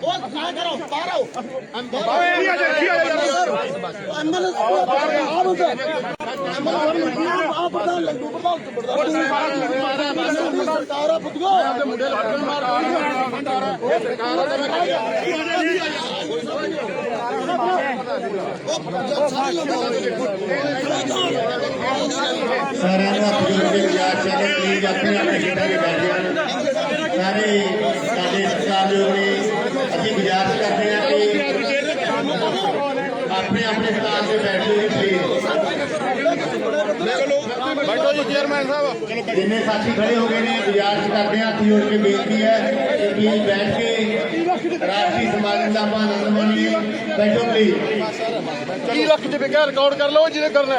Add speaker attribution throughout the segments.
Speaker 1: ਉਹ ਨਾ ਕਰੋ ਬਾਹਰ ਆਓ ਆ ਪ੍ਰਧਾਨ ਲੱਡੂ ਪ੍ਰਧਾਨ ਸਰਦਾਰਾ ਪੁੱਤਗੋ
Speaker 2: ਸਾਰਿਆਂ ਨੂੰ ਹੱਥ ਜੋੜ ਵਿਚਾਰ ਚੱਲੇ ਪਲੀਜ਼ ਆਪਣੇ ਆਪਣੇ ਖੇਡਾਂ 'ਚ ਬੈਠ ਜਾਣ ਸਾਰੇ ਸਾਡੇ ਸਤਿਕਾਰਯੋਗ ਨੇ, ਅਸੀਂ ਗੁਜ਼ਾਰਿਸ਼ ਕਰਦੇ ਹਾਂ ਕਿ ਆਪਣੇ ਆਪਣੇ ਸਥਾਨ ਤੇ ਬੈਠੋ ਪਲੀਜ਼
Speaker 3: ਬੈਠੋ ਜੀ ਚੇਅਰਮੈਨ ਸਾਹਿਬ।
Speaker 2: ਜਿੰਨੇ ਸਾਥੀ ਖੜੇ ਹੋ ਗਏ ਨੇ ਗੁਜ਼ਾਰਿਸ਼ ਕਰਦੇ ਹਾਂ ਹੱਥ ਜੋੜ ਕੇ ਬੇਨਤੀ ਹੈ ਕਿ ਪਲੀਜ਼ ਬੈਠ ਕੇ ਰਾਸ਼ਟਰੀ ਸਮਾਗਮ ਦਾ ਆਪਾਂ ਆਨੰਦ ਮਾਣੀਏ ਬੈਠੋ ਪਲੀਜ਼
Speaker 3: 30 ਲੱਖ ਚ ਵਿਕਿਆ ਰਿਕਾਰਡ ਕਰ ਲਓ ਜਿਹਨੇ ਕਰਨਾ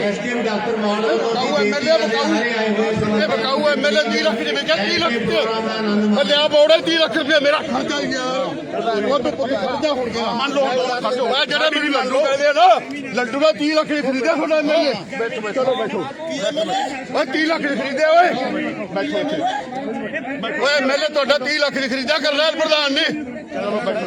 Speaker 2: ਐਸਟੀਐਮ ਡਾਕਟਰ ਮਾਨ ਵੱਲੋਂ
Speaker 3: ਬਕਾਊ ਐਮਐਲਏ
Speaker 2: ਹੋਏ
Speaker 3: ਇਹ ਬਕਾਊ ਐਮਐਲਏ 30 ਲੱਖ ਚ ਵਿਕਿਆ 30 ਲੱਖ ਚ। ਲਿਆ ਬੋਰਡ 30 ਲੱਖ ਰੁਪਏ ਮੇਰਾ ਖਰਚਾ ਹੀ ਗਿਆ। ਉਹ ਤੋਂ ਪੁੱਤ ਖਰਚਾ ਹੋ ਗਿਆ। ਮੰਨ ਲਓ ਖਰਚੋ ਜਿਹੜਾ ਲੱਡੂ ਕਹਿੰਦੇ ਆ ਨਾ ਲੱਡੂ ਦਾ 30 ਲੱਖ ਦੇ ਖਰੀਦਿਆ ਤੁਹਾਡਾ ਐਮਐਲਏ ਬੈਠੋ ਚਲੋ ਬੈਠੋ। ਓਏ 30 ਲੱਖ ਦੇ ਖਰੀਦਿਆ ਓਏ। ਬੈਠੋ ਇੱਥੇ। ਓਏ ਐਮਐਲਏ ਤੁਹਾਡਾ 30 ਲੱਖ ਦੇ ਖਰੀਦਿਆ ਕਰਨੈਲ ਪ੍ਰਧਾਨ ਨੇ। ਚਲੋ ਬੈਠੋ।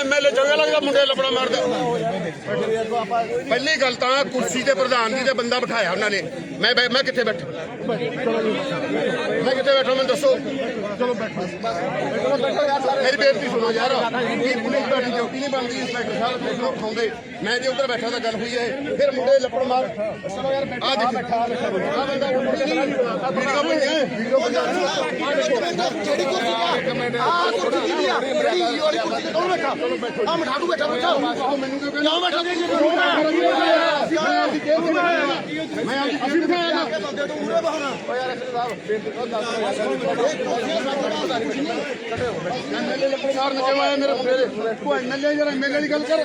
Speaker 3: ਐਮਐਲਏ ਚੰਗਾ ਲੱਗਦਾ ਮੁੰਡੇ ਲੱਪੜਾ ਮਾਰਦਾ। ਪਹਿਲੀ ਗੱਲ ਤਾਂ ਕੁਰਸੀ ਤੇ ਪ੍ਰਧਾਨ ਜੀ ਤੇ ਬੰਦਾ ਬਿਠਾਇਆ ਉਹਨਾਂ ਨੇ। ਮੈਂ ਮੈਂ ਕਿੱਥੇ ਬੈਠਾ? ਮੈਂ ਕਿੱਥੇ ਬੈਠਾ ਮੈਨੂੰ ਦੱਸੋ? ਚਲੋ ਬੈਠੋ ਮੇਰੀ ਬੇਨਤੀ ਸੁਣੋ ਯਾਰ। ਇਹ ਪੁਲਿਸ ਤੁਹਾਡੀ ਡਿਊਟੀ ਨਹੀਂ ਬਣਦੀ? ਇੰਸਪੈਕਟਰ ਸਾਹਿਬ ਪੁਲਿਸ ਨੂੰ ਉਠਾਉਂਦੇ ਮੈਂ ਜੇ ਉੱਧਰ ਬੈਠਾ ਤਾਂ ਗੱਲ ਹੋਈ ਹੈ। ਫਿਰ ਮੁੰਡੇ ਲੱਪੜ ਮਾਰ ਚਲੋ ਯਾਰ ਆ ਦੇਖ। ਬੈਠਾ ਆ ਬੰਦਾ ਵੀਡੀਓ ਬਣਿਆ ਵੀਡੀਓ
Speaker 1: ਜਿਹੜੀ ਕੁਰਸੀ ਆ। ਆ ਕੁਰਸੀ ਕਿਹਦੀ ਆ। ਜਿਹੜੀ ਈ ਵਾਲੀ ਕੁਰਸੀ ਤੇ ਕੌਣ ਬੈਠਾ? ਆ ਮਠਾੜੂ ਬੈਠਾ ਬੈਠਾ।
Speaker 3: ਮੈਨੂੰ ਕਿਉਂ
Speaker 1: ਕਿਉਂ ਬੈਠਾ? ਜੀ
Speaker 3: ਮੈਂ ਅੱਜ ਅਸੀਂ ਨਾ
Speaker 1: ਬੰਦੇ ਤੋਂ ਮੂਰੇ ਬਹਾਨਾ
Speaker 3: ਐਮਐਲਏ ਲੱਪੜ ਮਾਰਨ ਕਿਉਂ ਆਇਆ ਮੇਰੇ ਦੇ? ਤੂੰ ਐਮਐਲਏ ਜਰਾ ਐਮਐਲਏ ਦੀ ਗੱਲ ਕਰ।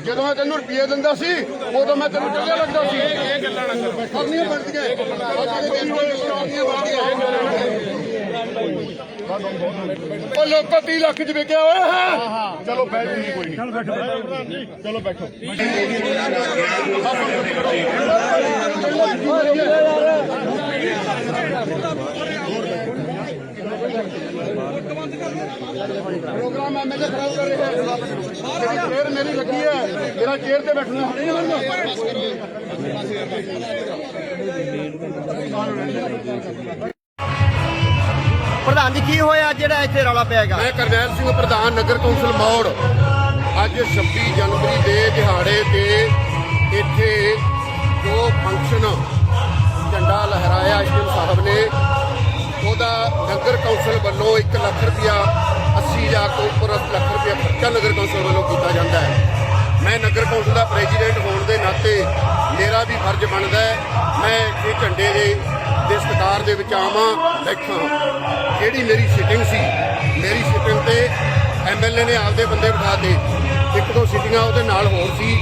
Speaker 3: ਜਦੋਂ ਮੈਂ ਤੈਨੂੰ ਰੁਪਏ ਦਿੰਦਾ ਸੀ ਉਦੋਂ ਮੈਂ ਤੈਨੂੰ ਚੰਗਾ ਲੱਗਦਾ ਸੀ। ਇਹ ਗੱਲਾਂ ਨਾ ਕਰ ਕਰਨੀਆਂ ਬਣਦੀਆਂ ਉਹ ਲੋਕੋ 30 ਲੱਖ ਚ ਵਿਕਿਆ ਹੋਇਆ ਹੈ। ਚਲੋ ਬੈਠ ਜੀ ਕੋਈ ਨਹੀਂ। ਚਲੋ ਬੈਠੋ। ਚਲੋ ਬੈਠੋ ਪ੍ਰੋਗਰਾਮ ਐਮਐਲਏ ਖਰਾਬ ਕਰ ਰਿਹਾ ਹੈ ਜਿਹੜੀ ਚੇਅਰ ਮੇਰੀ ਲੱਗੀ ਹੈ। ਮੇਰਾ ਚੇਅਰ ਤੇ ਬੈਠਣਾ। ਨਹੀਂ ਹੋਣਾ
Speaker 4: ਪ੍ਰਧਾਨ ਜੀ ਕੀ ਹੋਇਆ? ਜਿਹੜਾ ਇੱਥੇ ਰੌਲਾ ਪਿਆਗਾ
Speaker 3: ਮੈਂ ਕਰਨੈਲ ਸਿੰਘ ਪ੍ਰਧਾਨ ਨਗਰ ਕੌਂਸਲ ਮੌੜ। ਅੱਜ 26 ਜਨਵਰੀ ਦੇ ਦਿਹਾੜੇ ਤੇ ਇੱਥੇ ਜੋ ਫੰਕਸ਼ਨ ਝੰਡਾ ਲਹਿਰਾਇਆ ਐਸਡੀਐਮ ਸਾਹਿਬ ਨੇ ਉਹਦਾ ਨਗਰ ਕੌਂਸਲ ਵੱਲੋਂ 1 ਲੱਖ ਰੁਪਇਆ 80000 ਤੋਂ ਉੱਪਰ ਲੱਖ ਰੁਪਇਆ ਖਰਚਾ ਨਗਰ ਕੌਂਸਲ ਵੱਲੋਂ ਕੀਤਾ ਜਾਂਦਾ ਹੈ। ਮੈਂ ਨਗਰ ਕੌਂਸਲ ਦਾ ਪ੍ਰੈਜ਼ੀਡੈਂਟ ਹੋਣ ਦੇ ਨਾਤੇ ਮੇਰਾ ਵੀ ਫਰਜ਼ ਬਣਦਾ ਹੈ, ਮੈਂ ਇਹ ਝੰਡੇ ਦੇ ਦੇ ਸਤਿਕਾਰ ਦੇ ਵਿੱਚ ਆਵਾਂ, ਬੈਠਾਂ। ਜਿਹੜੀ ਮੇਰੀ ਸਿਟਿੰਗ ਸੀ, ਮੇਰੀ ਸਿਟਿੰਗ ਤੇ ਐਮਐਲਏ ਨੇ ਆਪਦੇ ਬੰਦੇ ਬਿਠਾਤੇ ਇੱਕ ਦੋ ਸਿਟਿੰਗਾਂ ਉਹਦੇ ਨਾਲ ਹੋਰ ਸੀ,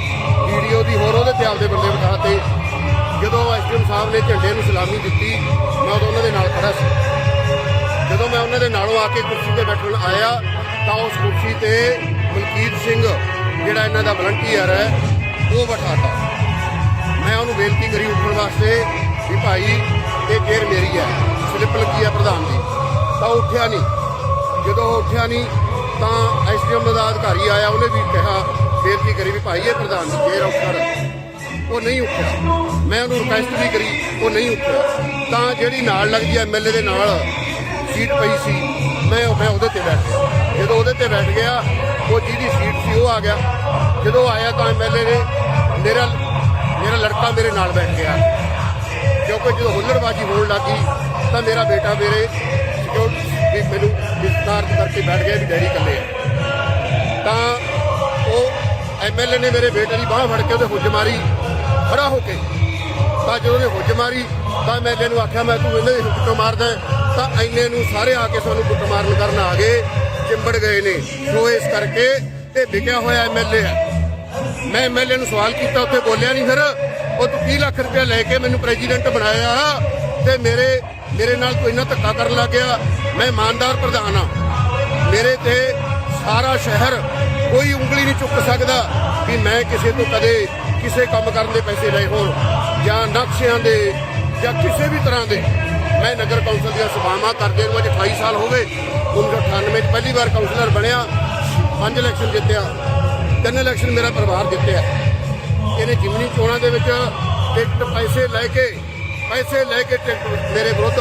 Speaker 3: ਵੀਡੀਓ ਦੀ ਹੋਰ ਉਹਦੇ ਤੇ ਆਪਦੇ ਬੰਦੇ ਬਿਠਾ ਤੇ। ਜਦੋਂ ਐਸਡੀਐਮ ਸਾਹਿਬ ਨੇ ਝੰਡੇ ਨੂੰ ਸਲਾਮੀ ਦਿੱਤੀ, ਮੈਂ ਉਦੋਂ ਉਹਨਾਂ ਦੇ ਨਾਲ ਖੜਾ ਸੀ। ਜਦੋਂ ਮੈਂ ਉਹਨਾਂ ਦੇ ਨਾਲੋਂ ਆ ਕੇ ਕੁਰਸੀ ਤੇ ਬੈਠਣ ਆਇਆ, ਤਾਂ ਉਸ ਕੁਰਸੀ ਤੇ ਮਲਕੀਤ ਸਿੰਘ, ਜਿਹੜਾ ਇਹਨਾਂ ਦਾ ਵਲੰਟੀਅਰ ਹੈ, ਉਹ ਬਿਠਾਤਾ ਮੈਂ ਉਹਨੂੰ ਬੇਨਤੀ ਕਰੀ ਉੱਠਣ ਵਾਸਤੇ ਵੀ ਭਾਈ, ਇਹ ਚੇਅਰ ਮੇਰੀ ਹੈ, ਸਲਿੱਪ ਲੱਗੀ ਹੈ ਪ੍ਰਧਾਨ ਦੀ ਤਾਂ ਉਹ ਉੱਠਿਆ ਨਹੀਂ। ਜਦੋਂ ਉਹ ਉੱਠਿਆ ਨਹੀਂ, ਤਾਂ ਐਸਡੀਐਮ ਦਾ ਅਧਿਕਾਰੀ ਆਇਆ, ਉਹਨੇ ਵੀ ਕਿਹਾ, ਬੇਨਤੀ ਕਰੀ ਵੀ ਭਾਈ, ਇਹ ਪ੍ਰਧਾਨ ਦੀ ਚੇਅਰ ਉੱਠ ਉਹ ਨਹੀਂ ਉੱਠਿਆ। ਮੈਂ ਉਹਨੂੰ ਰਿਕਵੈਸਟ ਵੀ ਕਰੀ, ਉਹ ਨਹੀਂ ਉੱਠਿਆ। ਤਾਂ ਜਿਹੜੀ ਨਾਲ ਲੱਗਦੀ ਐਮਐਲਏ ਦੇ ਨਾਲ ਸੀਟ ਪਈ ਸੀ। ਮੈਂ ਮੈਂ ਉਹਦੇ ਤੇ ਬੈਠ ਗਿਆ। ਜਦੋਂ ਉਹਦੇ ਤੇ ਬੈਠ ਗਿਆ, ਉਹ ਜਿਹਦੀ ਸੀਟ ਸੀ, ਉਹ ਆ ਗਿਆ। ਜਦੋਂ ਆਇਆ ਤਾਂ ਐਮਐਲਏ ਨੇ ਮੇਰਾ ਮੇਰਾ ਲੜਕਾ ਮੇਰੇ ਨਾਲ ਬੈਠ ਗਿਆ। ਕਿਉਂਕਿ ਜਦੋਂ ਹੁੱਲੜਬਾਜੀ ਹੋਣ ਲੱਗੀ ਤਾਂ ਮੇਰਾ ਬੇਟਾ ਮੇਰੇ ਸਿਕਿਉਰਿਟੀ ਵੀ ਮੈਨੂੰ ਵਿਸਤਾਰ ਕਰਕੇ ਬੈਠ ਗਿਆ ਵੀ ਡੈਡੀ ਇਕੱਲੇ ਆ। ਤਾਂ ਉਹ ਐਮਐਲਏ ਨੇ ਮੇਰੇ ਬੇਟੇ ਦੀ ਬਾਹ ਫੜ ਕੇ ਉਹਦੇ ਹੁੱਜ ਮਾਰੀ, ਖੜਾ ਹੋ ਕੇ। ਤਾਂ ਜਦੋਂ ਉਹਨੇ ਹੁੱਜ ਮਾਰੀ, ਤਾਂ ਮੈਂ ਇਹਨੂੰ ਆਖਿਆ, ਮੈਂ ਤੂੰ ਇਹਨੇ ਹੁੱਜ ਕਿਉਂ ਮਾਰਦਾ ਤਾਂ ਐਨੇ ਨੂੰ ਸਾਰੇ ਆ ਕੇ ਸਾਨੂੰ ਕੁੱਟ ਮਾਰਨ ਕਰਨ ਆ ਗਏ, ਚਿੰਬੜ ਗਏ ਨੇ। ਸੋ ਇਸ ਕਰਕੇ ਇਹ ਵਿਕਿਆ ਹੋਇਆ ਐਮਐਲਏ ਹੈ। ਮੈਂ ਐਮਐਲਏ ਨੂੰ ਸਵਾਲ ਕੀਤਾ, ਉੱਥੇ ਬੋਲਿਆ ਨਹੀਂ ਫਿਰ, ਉਹ ਤੂੰ 30 ਲੱਖ ਰੁਪਏ ਲੈ ਕੇ ਮੈਨੂੰ ਪ੍ਰੈਜ਼ੀਡੈਂਟ ਬਣਾਇਆ ਤੇ ਮੇਰੇ ਮੇਰੇ ਨਾਲ ਤੂੰ ਇੰਨਾ ਧੱਕਾ ਕਰਨ ਲੱਗ ਗਿਆ। ਮੈਂ ਇਮਾਨਦਾਰ ਪ੍ਰਧਾਨ ਆ ਮੇਰੇ ਤੇ ਸਾਰਾ ਸ਼ਹਿਰ ਕੋਈ ਉਂਗਲੀ ਨਹੀਂ ਚੁੱਕ ਸਕਦਾ ਵੀ ਮੈਂ ਕਿਸੇ ਤੋਂ ਕਦੇ ਕਿਸੇ ਕੰਮ ਕਰਨ ਦੇ ਪੈਸੇ ਲਏ ਹੋਣ, ਜਾਂ ਨਕਸ਼ਿਆਂ ਦੇ, ਜਾਂ ਕਿਸੇ ਵੀ ਤਰ੍ਹਾਂ ਦੇ। ਮੈਂ ਨਗਰ ਕੌਂਸਲ ਦੀਆਂ ਸਭਾਵਾਂ ਕਰਦੇ ਨੂੰ ਅੱਜ 28 ਸਾਲ ਹੋ ਗਏ। 1998 ਚ ਪਹਿਲੀ ਵਾਰ ਕਾਉਂਸਲਰ ਬਣਿਆ। ਪੰਜ ਇਲੈਕਸ਼ਨ ਜਿੱਤਿਆ। ਤਿੰਨ ਇਲੈਕਸ਼ਨ ਮੇਰਾ ਪਰਿਵਾਰ ਜਿੱਤਿਆ। ਇਹਨੇ ਜਿਮਨੀ ਚੋਣਾਂ ਦੇ ਵਿੱਚ ਟਿਕਟ ਪੈਸੇ ਲੈ ਕੇ, ਪੈਸੇ ਲੈ ਕੇ ਟਿਕਟ ਮੇਰੇ ਵਿਰੁੱਧ,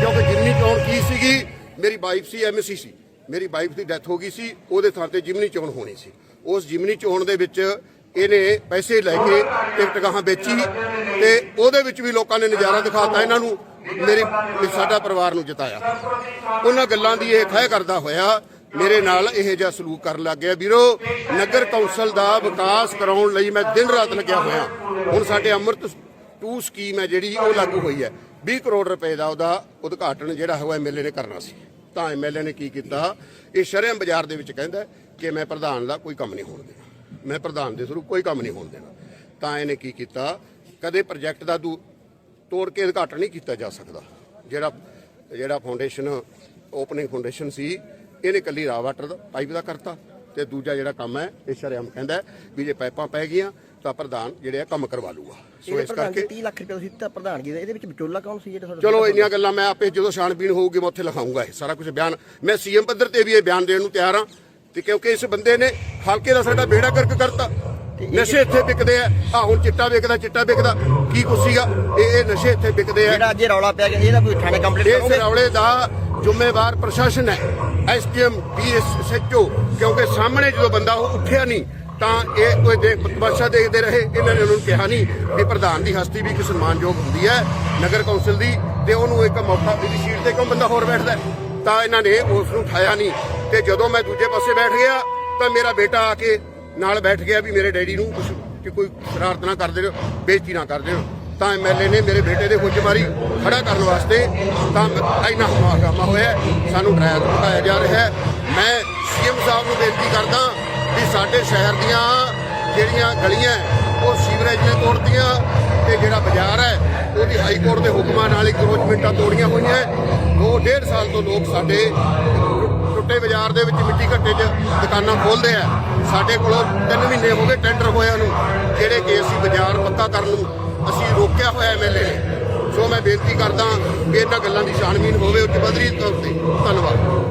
Speaker 3: ਕਿਉਂਕਿ ਜਿਮਨੀ ਚੋਣ ਕੀ ਸੀਗੀ? ਮੇਰੀ ਵਾਈਫ ਸੀ, ਐਮਸੀ ਸੀ। ਮੇਰੀ ਵਾਈਫ ਦੀ ਡੈਥ ਹੋ ਗਈ ਸੀ। ਉਹਦੇ ਥਾਂ ਤੇ ਜਿਮਨੀ ਚੋਣ ਹੋਣੀ ਸੀ। ਉਸ ਜਿਮਨੀ ਚੋਣ ਦੇ ਵਿੱਚ ਇਹਨੇ ਪੈਸੇ ਲੈ ਕੇ ਟਿਕਟ ਗਾਹਾਂ ਵੇਚੀ ਤੇ ਉਹਦੇ ਵਿੱਚ ਵੀ ਲੋਕਾਂ ਨੇ ਨਜ਼ਾਰਾ ਦਿਖਾਤਾ ਇਹਨਾਂ ਨੂੰ। ਮੇਰੀ ਸਾਡਾ ਪਰਿਵਾਰ ਨੂੰ ਜਿਤਾਇਆ। ਉਹਨਾਂ ਗੱਲਾਂ ਦੀ ਇਹ ਖਹਿ ਕਰਦਾ ਹੋਇਆ, ਮੇਰੇ ਨਾਲ ਇਹ ਜਿਹਾ ਸਲੂਕ ਕਰਨ ਲੱਗ ਗਿਆ। ਵੀਰੋ, ਨਗਰ ਕੌਂਸਲ ਦਾ ਵਿਕਾਸ ਕਰਾਉਣ ਲਈ ਮੈਂ ਦਿਨ ਰਾਤ ਲੱਗਿਆ ਹੋਇਆ। ਹੁਣ ਸਾਡੇ ਅੰਮ੍ਰਿਤ ਟੂ ਸਕੀਮ ਹੈ ਜਿਹੜੀ, ਉਹ ਲਾਗੂ ਹੋਈ ਹੈ। 20 ਕਰੋੜ ਰੁਪਏ ਦਾ ਉਹਦਾ ਉਦਘਾਟਨ ਜਿਹੜਾ ਹੋਇਆ ਐਮਐਲਏ ਨੇ ਕਰਨਾ ਸੀ। ਤਾਂ ਐਮਐਲਏ ਨੇ ਕੀ ਕੀਤਾ? ਇਹ ਸ਼ਰਮ ਬਾਜ਼ਾਰ ਦੇ ਵਿੱਚ ਕਹਿੰਦਾ ਕਿ ਮੈਂ ਪ੍ਰਧਾਨ ਦਾ ਕੋਈ ਕੰਮ ਨਹੀਂ ਹੋਣ ਦੇਣਾ। ਮੈਂ ਪ੍ਰਧਾਨ ਦੇ ਥਰੂ ਕੋਈ ਕੰਮ ਨਹੀਂ ਹੋਣ ਦੇਣਾ। ਤਾਂ ਇਹਨੇ ਕੀ ਕੀਤਾ? ਕਦੇ ਪ੍ਰੋਜੈਕਟ ਦਾ ਦੂ ਤੋੜ ਕੇ ਉਦਘਾਟਨ ਨਹੀਂ ਕੀਤਾ ਜਾ ਸਕਦਾ। ਜਿਹੜਾ ਜਿਹੜਾ ਫਾਊਂਡੇਸ਼ਨ ਓਪਨਿੰਗ ਫਾਊਂਡੇਸ਼ਨ ਸੀ ਇਹਨੇ ਕੱਲੀ ਰਾ ਵਾਟਰ ਦਾ ਪਾਈਪ ਦਾ ਕਰਤਾ ਤੇ ਦੂਜਾ ਜਿਹੜਾ ਕੰਮ ਹੈ ਇਹ ਸ਼ਰੇਆਮ ਕਹਿੰਦਾ ਵੀ ਜੇ ਪਾਈਪਾਂ ਪੈ ਗਈਆਂ ਤਾਂ ਪ੍ਰਧਾਨ ਜਿਹੜੇ ਆ ਕੰਮ ਕਰਵਾ ਲੂਗਾ। ਸੋ ਇਸ ਕਰਕੇ
Speaker 4: 30 ਲੱਖ ਰੁਪਏ ਤੁਸੀਂ ਦਿੱਤਾ ਪ੍ਰਧਾਨਗੀ ਦਾ। ਇਹਦੇ ਵਿੱਚ ਵਿਚੋਲਾ ਕੌਣ ਸੀ ਜਿਹੜਾ
Speaker 3: ਚਲੋ ਇੰਨੀਆਂ ਗੱਲਾਂ ਮੈਂ ਆਪੇ ਜਦੋਂ ਛਾਣਬੀਣ ਹੋਊਗੀ ਮੈਂ ਉੱਥੇ ਲਿਖਾਉਂਗਾ ਇਹ ਸਾਰਾ ਕੁਝ ਬਿਆਨ। ਮੈਂ ਸੀਐਮ ਪੱਧਰ ਤੇ ਵੀ ਇਹ ਬਿਆਨ ਦੇਣ ਨੂੰ ਤਿਆਰ ਹਾਂ ਤੇ ਕਿਉਂਕਿ ਇਸ ਬੰਦੇ ਨੇ ਹਲਕੇ ਦਾ ਸਾਡਾ ਬੇੜਾ ਕਰਕ ਕਰਤਾ। ਨਸ਼ੇ ਇੱਥੇ ਵਿਕਦੇ ਆ। ਆ ਹੁਣ ਚਿੱਟਾ ਵਿਕਦਾ ਚਿੱਟਾ ਵਿਕਦਾ। ਕੀ ਕੁਛ ਸੀਗਾ? ਇਹ ਇਹ ਨਸ਼ੇ ਇੱਥੇ ਵਿਕਦੇ ਆ।
Speaker 4: ਜਿਹੜਾ ਅੱਜ ਇਹ ਰੌਲਾ ਪਿਆ ਗਿਆ ਇਹਦਾ ਕੋਈ ਥਾਣੇ ਕੰਪਲੀਟ
Speaker 3: ਇਸ
Speaker 4: ਕਰੋਗੇ?
Speaker 3: ਰੌਲੇ ਦਾ ਜ਼ਿੰਮੇਵਾਰ ਪ੍ਰਸ਼ਾਸਨ ਹੈ। ਐਸਡੀਐਮ ਪੀਐਸਐਚਓ ਕਿਉਂਕਿ ਸਾਹਮਣੇ ਜਦੋਂ ਬੰਦਾ ਉਹ ਉੱਠਿਆ ਨਹੀਂ ਤਾਂ ਇਹ ਕੋਈ ਦੇ ਤਮਾਸ਼ਾ ਦੇਖਦੇ ਰਹੇ। ਇਹਨਾਂ ਨੇ ਉਹਨਾਂ ਕਿਹਾ ਨਹੀਂ ਵੀ ਪ੍ਰਧਾਨ ਦੀ ਹਸਤੀ ਵੀ ਇੱਕ ਸਨਮਾਨਯੋਗ ਹੁੰਦੀ ਹੈ ਨਗਰ ਕੌਂਸਲ ਦੀ ਤੇ ਉਹਨੂੰ ਇੱਕ ਮੌਕਾ ਦੀ ਸੀਟ ਤੇ ਕਿਉਂ ਬੰਦਾ ਹੋਰ ਬੈਠਦਾ ਹੈ? ਤਾਂ ਇਹਨਾਂ ਨੇ ਉਸ ਨੂੰ ਉਠਾਇਆ ਨਹੀਂ। ਤੇ ਜਦੋਂ ਮੈਂ ਦੂਜੇ ਪਾਸੇ ਬੈਠ ਗਿਆ ਤਾਂ ਮੇਰਾ ਬੇਟਾ ਆ ਕੇ ਨਾਲ ਬੈਠ ਗਿਆ ਵੀ ਮੇਰੇ ਡੈਡੀ ਨੂੰ ਕੁਝ ਕਿ ਕੋਈ ਸ਼ਰਾਰਤ ਨਾ ਕਰ ਦਿਓ ਬੇਇੱਜ਼ਤੀ ਨਾ ਕਰ ਦਿਓ ਤਾਂ ਐਮਐਲਏ ਨੇ ਮੇਰੇ ਬੇਟੇ ਦੇ ਹੁੱਜ ਮਾਰੀ, ਖੜਾ ਕਰਨ ਵਾਸਤੇ ਤਾਂ ਇੰਨਾ ਹਮਾਕਾਮਾ ਹੋਇਆ, ਸਾਨੂੰ ਡਰਾਇਆ ਧਮਕਾਇਆ ਜਾ ਰਿਹਾ ਹੈ ਮੈਂ ਸੀਐਮ ਸਾਹਿਬ ਨੂੰ ਬੇਨਤੀ ਕਰਦਾ ਵੀ ਸਾਡੇ ਸ਼ਹਿਰ ਦੀਆਂ ਜਿਹੜੀਆਂ ਗਲੀਆਂ ਉਹ ਸੀਵਰੇਜ ਨੇ ਤੋੜਤੀਆਂ ਤੇ ਜਿਹੜਾ ਬਾਜ਼ਾਰ ਹੈ, ਉਹਦੀ ਹਾਈ ਕੋਰਟ ਦੇ ਹੁਕਮਾਂ ਨਾਲ ਹੀ ਕਰੋਚਮੈਂਟਾਂ ਤੋੜੀਆਂ ਹੋਈਆਂ ਹੈ। ਦੋ, ਡੇਢ ਸਾਲ ਤੋਂ ਲੋਕ ਸਾਡੇ ਟੁੱਟੇ ਬਾਜ਼ਾਰ ਦੇ ਵਿੱਚ ਮਿੱਟੀ ਘੱਟੇ 'ਚ ਦੁਕਾਨਾਂ ਖੋਲਦੇ ਆ। ਸਾਡੇ ਕੋਲੋਂ 3 ਮਹੀਨੇ ਹੋ ਗਏ ਟੈਂਡਰ ਹੋਇਆ ਨੂੰ ਜਿਹੜੇ ਕਿ ਅਸੀਂ ਬਾਜ਼ਾਰ ਪੱਕਾ ਕਰਨ ਨੂੰ ਅਸੀਂ ਰੋਕਿਆ ਹੋਇਆ ਐਮਐਲਏ ਨੇ। ਸੋ ਮੈਂ ਬੇਨਤੀ ਕਰਦਾ ਕਿ ਇਹਨਾਂ ਗੱਲਾਂ ਦੀ ਛਾਣਬੀਨ ਹੋਵੇ ਉੱਚ ਪੱਧਰੀ ਤੌਰ ਤੇ। ਧੰਨਵਾਦ।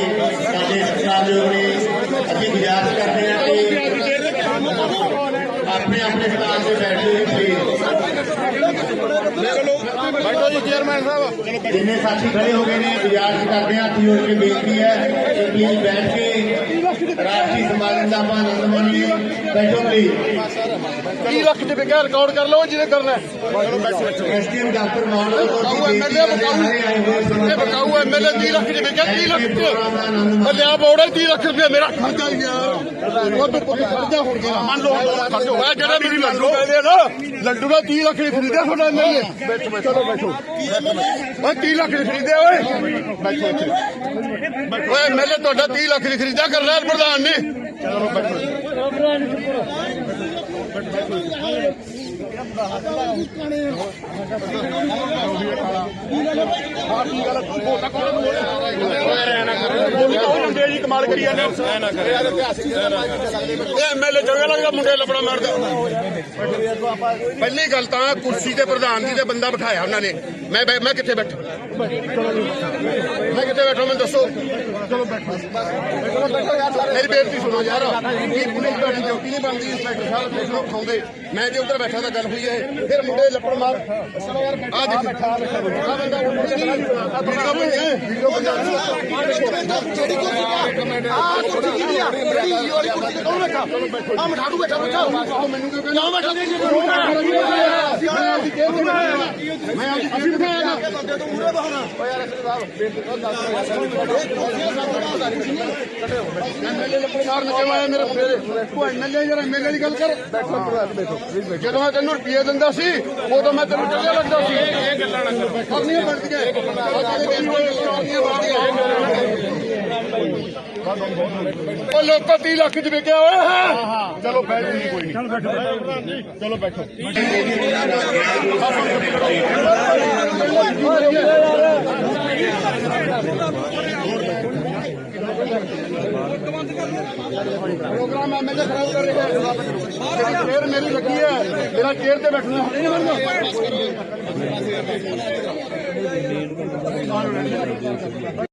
Speaker 2: ਸਾਡੇ ਸਤਿਕਾਰਯੋਗ ਨੇ ਅਸੀਂ ਗੁਜ਼ਾਰਿਸ਼ ਕਰਦੇ ਹਾਂ ਕਿ ਆਪਣੇ ਆਪਣੇ ਸਥਾਨ ਤੇ ਬੈਠ ਜਾਓ ਪਲੀਜ਼
Speaker 1: ਬੈਠੋ ਜੀ ਚੇਅਰਮੈਨ ਸਾਹਿਬ
Speaker 2: ਜਿੰਨੇ ਸਾਥੀ ਖੜੇ ਹੋ ਗਏ ਨੇ ਗੁਜ਼ਾਰਿਸ਼ ਕਰਦੇ ਹਾਂ ਹੱਥ ਹੋ ਕੇ ਬੇਨਤੀ ਹੈ ਕਿ ਪਲੀਜ਼ ਬੈਠ ਕੇ ਰਾਸ਼ਟਰੀ ਸਮਾਗਮ ਦਾ ਆਪਾਂ ਆਨੰਦ ਮਾਣੀਏ ਬੈਠੋ ਪਲੀਜ਼
Speaker 1: 30 ਲੱਖ ਚ ਵਿਕਿਆ ਰਿਕਾਰਡ ਕਰ ਲਓ ਜਿਹਨੇ ਕਰਨਾ
Speaker 2: ਐਸਡੀਐਮ ਡਾਕਟਰ ਮਾਨ
Speaker 1: ਬਕਾਊ ਐਮਐਲਏ ਬਕਾਊ ਇਹ ਬਕਾਊ ਐਮਐਲਏ 30 ਲੱਖ ਚ ਵਿਕਿਆ 30 ਲੱਖ ਚ ਬੱਲਿਆ ਬੋੜਾ 30 ਲੱਖ ਰੁਪਏ। ਮੇਰਾ ਖਰਚਾ ਯਾਰ ਉਹ ਤੋਂ ਪੁੱਤ ਖਰਚਾ ਹੋ ਗਿਆ ਮੰਨ ਲਓ ਖਰਚਾ ਹੋਇਆ ਜਿਹੜਾ ਮੇਰੀ ਲੱਡੂ ਕਹਿੰਦੇ ਆ ਨਾ ਲੱਡੂ ਦਾ 30 ਲੱਖ ਦੀ ਖਰੀਦਿਆ ਤੁਹਾਡਾ ਐਮਐਲਏ ਬੈਠੋ ਬੈਠੋ ਚਲੋ ਬੈਠੋ ਓਏ 30 ਲੱਖ ਦੀ ਖਰੀਦਿਆ ਓਏ। ਬੈਠੋ ਓਏ ਐਮਐਲਏ ਤੁਹਾਡਾ 30 ਲੱਖ ਦੀ ਖਰੀਦਿਆ ਕਰਨੈਲ ਪ੍ਰਧਾਨ ਨੇ। ਚਲੋ ਬੈਠੋ ਮੁੰਡੇ ਜੀ ਕਮਾਲ ਕਰੀ ਜਾਂਦੇ ਐਮਐਲਏ ਚੰਗਾ ਲੱਗਦਾ ਮੁੰਡੇ ਲੱਪੜਾ ਮਾਰਦਾ ਪਹਿਲੀ ਗੱਲ ਤਾਂ ਕੁਰਸੀ ਤੇ ਪ੍ਰਧਾਨ ਜੀ ਤੇ ਬੰਦਾ ਬਿਠਾਇਆ ਉਹਨਾਂ ਨੇ। ਮੈਂ ਮੈਂ ਕਿੱਥੇ ਬੈਠਾ? ਮੈਂ ਕਿੱਥੇ ਬੈਠਾ, ਮੈਨੂੰ ਦੱਸੋ? ਚਲੋ ਬੈਠੋ ਮੇਰੀ ਬੇਨਤੀ ਸੁਣੋ ਯਾਰ। ਕੀ ਪੁਲਿਸ ਤੁਹਾਡੀ ਡਿਊਟੀ ਨਹੀਂ ਬਣਦੀ, ਇੰਸਪੈਕਟਰ ਸਾਹਿਬ ਪੁਲਿਸ ਨੂੰ ਖਾਉਂਦੇ ਮੈਂ ਜੇ ਉੱਧਰ ਬੈਠਾ ਤਾਂ ਗੱਲ
Speaker 3: ਹੋਈ ਹੈ। ਫਿਰ ਮੁੰਡੇ ਲੱਪੜ ਮਾਰ। ਆ ਦੇਖ। ਆ ਬੰਦਾ ਆ ਵੀਡੀਓ ਬਣੀ ਹੈ। ਵੀਡੀਓ ਬਣਾ ਜਿਹੜੀ ਕੁਰਸੀ ਆ ਕੁਰਸੀ ਕਿਹਦੀ ਆ ਜਿਹੜੀ ਵਾਲੀ ਕੁਰਸੀ ਤੇ ਕੌਣ ਬੈਠਾ ਆ ਮਠਾ ਦੂ ਬੈਠਾ ਬੈਠਾ ਮੈਨੂੰ ਕਿਉਂ ਕਹਿੰਦਾ ਬੈਠਾ ਦੇ ਮੈਂ ਅਸੀਂ ਬਿਠਾਇਆ ਬੰਦੇ ਤੋਂ ਮੂਰੇ ਬਹਾਨਾ ਓ ਯਾਰ ਐਮਐਲਏ ਲੱਪੜ ਮਾਰਨ ਕਿਉਂ ਆਇਆ ਮੇਰੇ ਫੇਰੇ ਤੂੰ ਐਮਐਲਏ ਜਰਾ ਐਮਐਲਏ ਦੀ ਗੱਲ ਕਰ ਬੈਠੋ ਬੈਠੋ ਜਦੋਂ ਮੈਂ ਤੈਨੂੰ ਰੁਪਏ ਦਿੰਦਾ ਸੀ ਉਦੋਂ ਮੈਂ ਤੈਨੂੰ ਚੰਗਾ ਲੱਗਦਾ ਸੀ। ਇਹ ਗੱਲਾਂ ਨਾ ਕਰੋ ਕਰਨੀਆਂ ਬਣਦੀਆਂ ਉਹ ਲੋਕੋ 30 ਲੱਖ ਚ ਵਿਕਿਆ ਹੋਇਆ ਹੈ। ਚਲੋ ਬੈਠ ਨਹੀਂ ਕੋਈ ਨਹੀਂ। ਚਲੋ ਬੈਠੋ ਚਲੋ ਬੈਠੋ ਪ੍ਰੋਗਰਾਮ ਐਮਐਲਏ ਖਰਾਬ ਕਰ ਰਿਹਾ ਹੈ। ਚੇਅਰ ਮੇਰੀ ਲੱਗੀ ਹੈ। ਮੇਰਾ ਚੇਅਰ ਤੇ ਬੈਠਣਾ ਨਹੀਂ